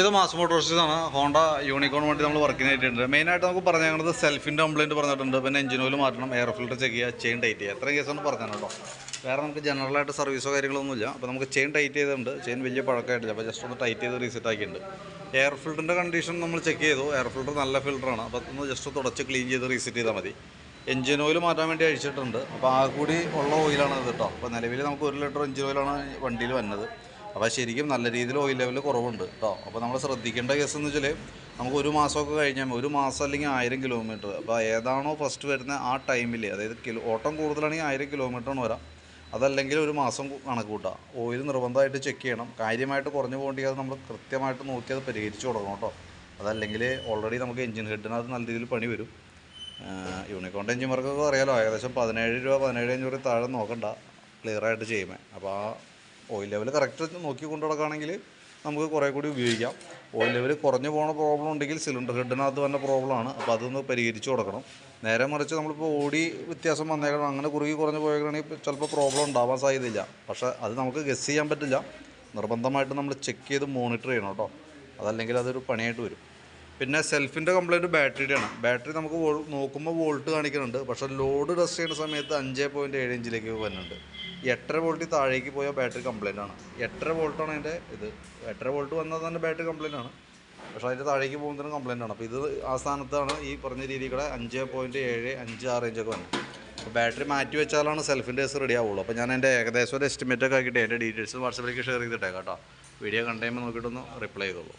ഇത് മാസ് മോട്ടോഴ്സിൽ ആണ്. Honda unicorn വണ്ടി നമ്മൾ വർക്കിന് ആയിട്ടുണ്ട് മെയിനായിട്ട് നമുക്ക് പറഞ്ഞത് സെൽഫിന്റെ കംപ്ലൈന്റ് പറഞ്ഞിട്ടുണ്ട്. പിന്നെ എഞ്ചിൻ ഓയിൽ മാറ്റണം എയർ ഫിൽറ്റർ ചെക്ക് ചെയ്യുക ചെയിൻ ടൈറ്റ് ചെയ്യുക. എത്ര കേസാണ് പറഞ്ഞത് കേട്ടോ. വേറെ നമുക്ക് ജനറലായിട്ട് സർവീസോ കാര്യങ്ങളൊന്നുമില്ല അപ്പോൾ നമുക്ക് ചെയിൻ ടൈറ്റ് ചെയ്തുണ്ട് ചെയിൻ വലിയ പഴക്കമായിട്ടില്ല. അപ്പോൾ ജസ്റ്റ് ഒന്ന് ടൈറ്റ് ചെയ്ത് റീസെറ്റ് ആക്കിയിട്ടുണ്ട്. എയർ ഫിൽറ്ററിന്റെ കണ്ടീഷൻ നമ്മൾ ചെക്ക് ചെയ്തു. എയർ ഫിൽറ്റർ നല്ല ഫിൽറ്ററാണ് അപ്പോൾ ഒന്ന് ജസ്റ്റ് തുടച്ച് ക്ലീൻ ചെയ്ത് റീസെറ്റ് ചെയ്താൽ മതി. എഞ്ചിൻ ഓയിൽ മാറ്റാൻ വേണ്ടി അഴിച്ചിട്ടുണ്ട്. അപ്പോൾ ആ കൂടി ഉള്ള ഓയിലാണ് ഇത് കേട്ടോ. അപ്പോൾ നിലവിൽ നമുക്ക് ഒരു ലിറ്റർ എഞ്ചിൻ ഓയിലാണ് വണ്ടിയിൽ വന്നത്. അപ്പോൾ ശരിക്കും നല്ല രീതിയിൽ ഓയിൽ ലെവൽ കുറവുണ്ട് കേട്ടോ അപ്പോൾ നമ്മൾ ശ്രദ്ധിക്കേണ്ട കേസ് എന്ന് വെച്ചാൽ നമുക്ക് ഒരു മാസമൊക്കെ കഴിഞ്ഞാൽ ഒരു മാസം അല്ലെങ്കിൽ ആയിരം കിലോമീറ്റർ അപ്പോൾ ഏതാണോ ഫസ്റ്റ് വരുന്ന ആ ടൈമിൽ അതായത് കിലോ ഓട്ടം കൂടുതലാണെങ്കിൽ ആയിരം കിലോമീറ്ററാണ് വരാം. അതല്ലെങ്കിൽ ഒരു മാസം കണക്ക് കൂട്ടുക ഓയിൽ നിർബന്ധമായിട്ട് ചെക്ക് ചെയ്യണം. കാര്യമായിട്ട് കുറഞ്ഞു പോകേണ്ടി അത് നമ്മൾ കൃത്യമായിട്ട് നോക്കി അത് പരിഹരിച്ച് കൊടുക്കണം കേട്ടോ അതല്ലെങ്കിൽ ഓൾറെഡി നമുക്ക് എഞ്ചിൻ ഹെഡിനകത്ത് നല്ല രീതിയിൽ പണി വരും. യൂണിക്കോണ്ട് എഞ്ചിൻ വർക്കൊക്കെ അറിയാലോ? ഏകദേശം പതിനേഴ് രൂപ പതിനേഴ് അഞ്ഞൂറ് താഴെ നോക്കണ്ട. ക്ലിയർ ആയിട്ട് ചെയ്യുമേ. അപ്പോൾ ആ ഓയിൽ ലെവൽ കറക്റ്റ് നോക്കി കൊണ്ടു നടക്കുകയാണെങ്കിൽ നമുക്ക് കുറേ കൂടി ഉപയോഗിക്കാം. ഓയിൽ ലെവൽ കുറഞ്ഞു പോകുന്ന പ്രോബ്ലം ഉണ്ടെങ്കിൽ സിലിണ്ടർ ഹെഡിനകത്ത് വന്ന പ്രോബ്ലമാണ് അപ്പോൾ അതൊന്ന് പരിഹരിച്ചു കൊടുക്കണം. നേരെ മറിച്ച് നമ്മളിപ്പോൾ ഓടി വ്യത്യാസം വന്നേക്കണം. അങ്ങനെ കുറുകി കുറഞ്ഞു പോയേക്കണമെങ്കിൽ ചിലപ്പോൾ പ്രോബ്ലം ഉണ്ടാവാൻ സാധ്യതയില്ല. പക്ഷേ അത് നമുക്ക് ഗസ് ചെയ്യാൻ പറ്റില്ല. നിർബന്ധമായിട്ട് നമ്മൾ ചെക്ക് ചെയ്ത് മോണിറ്റർ ചെയ്യണം കേട്ടോ. അതല്ലെങ്കിൽ അതൊരു പണിയായിട്ട് വരും. പിന്നെ സെൽഫിന്റെ കംപ്ലൈന്റ് ബാറ്ററിയുടെയാണ് ബാറ്ററി നമുക്ക് നോക്കുമ്പോൾ വോൾട്ട് കാണിക്കുന്നുണ്ട്. പക്ഷേ ലോഡ് ടെസ്റ്റ് ചെയ്യുന്ന സമയത്ത് അഞ്ച് പോയിന്റ് ഏഴ് ഇഞ്ചിലേക്ക് വരുന്നുണ്ട്. എട്ടര വോൾട്ടിൽ താഴേക്ക് പോയാൽ ബാറ്ററി കംപ്ലൈന്റ് ആണ്. എട്ടര വോൾട്ടാണ് അതിന്റെ ഇത്. എട്ടര വോൾട്ട് വന്നാൽ തന്നെ ബാറ്ററി കംപ്ലൈന്റ് ആണ്. പക്ഷേ അതിന്റെ താഴേക്ക് പോകുന്നതിന് കംപ്ലൈന്റ് ആണ്. അപ്പോൾ ഇത് ആ സ്ഥാനത്താണ് ഈ പറഞ്ഞ രീതിയിൽ അഞ്ച് പോയിന്റ് ഏഴ് അഞ്ച് ആറ് ഇഞ്ചൊക്കെ വന്നത്. അപ്പോൾ ബാറ്ററി മാറ്റി വെച്ചാലാണ് സെൽഫിന്റെ കേസ് റെഡി ആവുള്ളൂ. അപ്പോൾ ഞാൻ എന്റെ ഏകദേശം ഒരു എസ്റ്റിമേറ്റൊക്കെ ആക്കിയിട്ട് എന്റെ ഡീറ്റെയിൽസ് വാട്സപ്പിലേക്ക് ഷെയർ ചെയ്തിട്ടേക്കാം കേട്ടോ. വീഡിയോ കണ്ടുകഴിയുമ്പോൾ നോക്കിയിട്ടൊന്ന് റിപ്ലൈ ചെയ്തോളൂ.